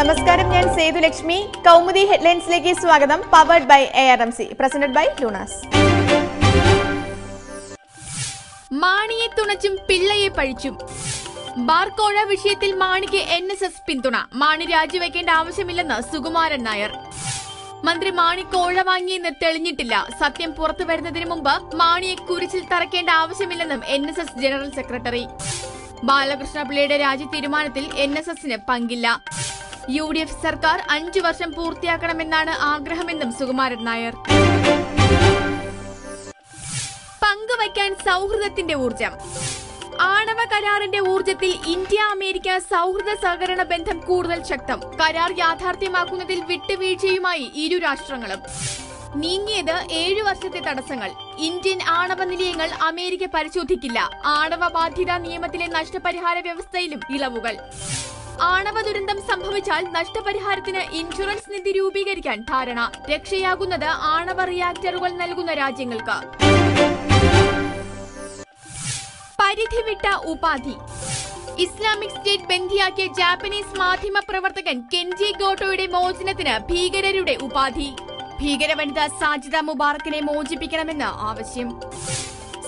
നമസ്കാരം ഞാൻ സേതുലക്ഷ്മി കൗമുദി ഹെഡ്ലൈൻസിലേക്ക് സ്വാഗതം. Powered by A R M C presented by Luna's മാണിയെ തുണച്ചും പിള്ളയെ പഴിച്ചും. ബാർക്കോഴ വിഷയത്തിൽ മാണിക്ക് എൻ എസ് എസ് പിന്തുണ. മാണി രാജിവെക്കേണ്ട ആവശ്യമില്ലെന്ന് സുകുമാരൻ നായർ. മന്ത്രി മാണി കോഴ വാങ്ങിയെന്ന് തെളിഞ്ഞിട്ടില്ല. സത്യം പുറത്തു വരുന്നതിന് മുമ്പ് മാണിയെ കുരിശിൽ തറക്കേണ്ട ആവശ്യമില്ലെന്നും N S S general secretary. ബാലകൃഷ്ണപിള്ളയുടെ രാജി തീരുമാനത്തിൽ എൻ എസ് എസിന് പങ്കില്ല. യു ഡി എഫ് സർക്കാർ അഞ്ചു വർഷം പൂർത്തിയാക്കണമെന്നാണ് ആഗ്രഹമെന്നും സുകുമാരൻ നായർ. പങ്കുവയ്ക്കാൻ സൗഹൃദത്തിന്റെ ഊർജം ആണവ കരാറിന്റെ ഊർജത്തിൽ ഇന്ത്യ അമേരിക്ക സൗഹൃദ സഹകരണ ബന്ധം കൂടുതൽ ശക്തം. കരാർ യാഥാർത്ഥ്യമാക്കുന്നതിൽ വിട്ടുവീഴ്ചയുമായി ഇരു രാഷ്ട്രങ്ങളും. നീങ്ങിയത് ഏഴു വർഷത്തെ തടസ്സങ്ങൾ. ഇന്ത്യൻ ആണവ നിലയങ്ങൾ അമേരിക്ക പരിശോധിക്കില്ല. ആണവ ബാധ്യതാ നിയമത്തിലെ നഷ്ടപരിഹാര വ്യവസ്ഥയിലും ഇളവുകൾ. ആണവ ദുരന്തം സംഭവിച്ചാൽ നഷ്ടപരിഹാരത്തിന് ഇൻഷുറൻസ് നിധി രൂപീകരിക്കാൻ ധാരണ. രക്ഷയാകുന്നത് ആണവ റിയാക്ടറുകൾ നൽകുന്ന രാജ്യങ്ങൾക്ക്. പരിധി ഉപാധി. ഇസ്ലാമിക് സ്റ്റേറ്റ് ബന്ധിയാക്കിയ ജാപ്പനീസ് മാധ്യമ പ്രവർത്തകൻ കെൻജി ഗോട്ടോയുടെ മോചനത്തിന് ഭീകരരുടെ ഉപാധി. ഭീകരവനിത സാജിദ മുബാറക്കിനെ മോചിപ്പിക്കണമെന്ന് ആവശ്യം.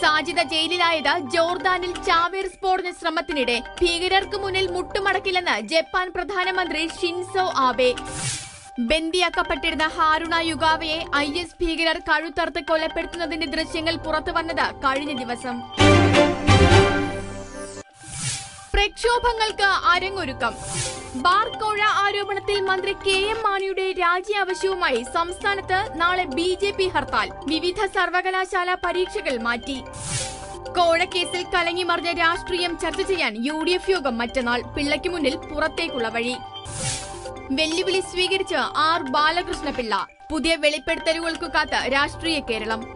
സാജിദ ജയിലിലായത് ജോർദാനിൽ ചാവേർ സ്ഫോടന ശ്രമത്തിനിടെ ഭീകരർക്ക് മുന്നിൽ മുട്ടുമടക്കില്ലെന്ന് ജപ്പാൻ പ്രധാനമന്ത്രി ഷിൻസോ ആബെ. ബന്ദിയാക്കപ്പെട്ടിരുന്ന ഹാരുണ യുഗാവയെ ഐ എസ് ഭീകരർ കഴുത്തർത്ത് കൊലപ്പെടുത്തുന്നതിന്റെ ദൃശ്യങ്ങൾ പുറത്തുവന്നത് കഴിഞ്ഞ ദിവസം. പ്രക്ഷോഭങ്ങൾക്ക് അരങ്ങൊരുക്കം. ബാർക്കോഴ ആരോപണത്തിൽ മന്ത്രി കെ എം മാണിയുടെ രാജി ആവശ്യവുമായി സംസ്ഥാനത്ത് നാളെ ബി ജെ പി ഹർത്താൽ. വിവിധ സർവകലാശാല പരീക്ഷകൾ മാറ്റി. കോഴക്കേസിൽ കലങ്ങിമറിഞ്ഞ രാഷ്ട്രീയം ചർച്ച ചെയ്യാൻ യു ഡി എഫ് യോഗം മറ്റന്നാൾ പിള്ളയ്ക്ക് മുന്നിൽ പുറത്തേക്കുള്ള വഴി. വെല്ലുവിളി സ്വീകരിച്ച് ആർ ബാലകൃഷ്ണപിള്ള. പുതിയ വെളിപ്പെടുത്തലുകൾക്കു കാത്ത് രാഷ്ട്രീയ കേരളം.